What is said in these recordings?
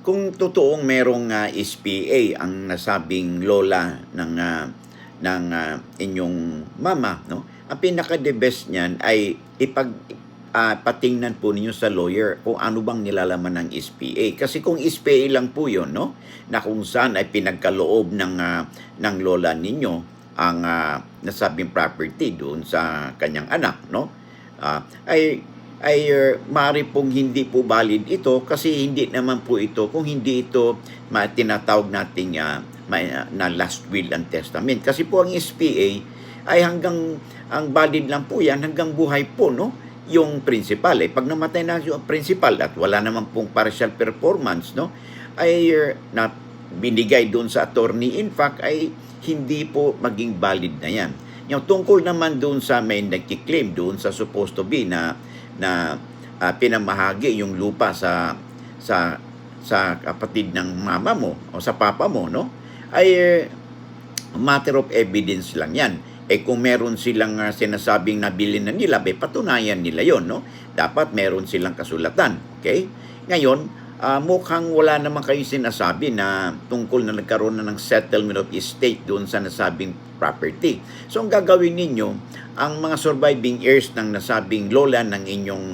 kung totoong merong uh, SPA ang nasabing lola ng uh, ng uh, inyong mama, no? Ang pinaka the best niyan ay ipag uh, patingnan po ninyo sa lawyer kung ano bang nilalaman ng SPA. Kasi kung SPA lang po 'yon, no? Na kung saan ay pinagkaloob ng uh, ng lola ninyo ang uh, nasabing property doon sa kanyang anak, no? Uh, ay ay uh, maaari pong hindi po valid ito kasi hindi naman po ito kung hindi ito ma- tinatawag nating uh, ma- na last will and testament. Kasi po ang SPA ay hanggang ang valid lang po yan hanggang buhay po no? Yung principal eh. Pag namatay na yung principal at wala naman pong partial performance no? Ay uh, na binigay doon sa attorney in fact ay hindi po maging valid na yan. Yung tungkol naman doon sa may nagki-claim doon sa supposed to be na na uh, pinamahagi yung lupa sa sa sa kapatid ng mama mo o sa papa mo no? Ay uh, matter of evidence lang yan. Eh kung meron silang uh, sinasabing nabili na nila bay patunayan nila yon no? Dapat meron silang kasulatan okay? Ngayon uh, mukhang wala naman kayo sinasabi na tungkol na nagkaroon na ng settlement of estate doon sa nasabing property. So, ang gagawin ninyo, ang mga surviving heirs ng nasabing lola ng inyong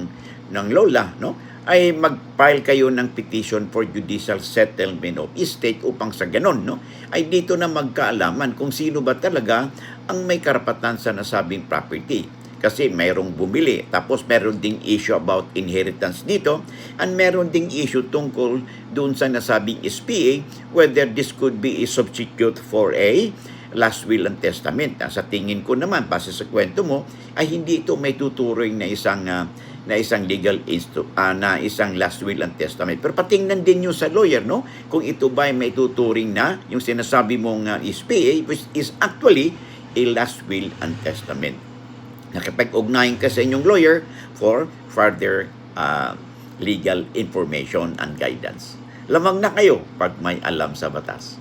ng lola, no? ay mag-file kayo ng petition for judicial settlement of estate upang sa ganon, no? ay dito na magkaalaman kung sino ba talaga ang may karapatan sa nasabing property kasi mayroong bumili. Tapos meron ding issue about inheritance dito and meron ding issue tungkol doon sa nasabing SPA whether this could be a substitute for a last will and testament. Sa tingin ko naman, base sa kwento mo, ay hindi ito may tuturing na isang uh, na isang legal instru- uh, na isang last will and testament. Pero patingnan din nyo sa lawyer, no? Kung ito ba ay may tuturing na yung sinasabi mong uh, SPA, which is actually a last will and testament nakipag-ugnayan ka sa inyong lawyer for further uh, legal information and guidance. Lamang na kayo pag may alam sa batas.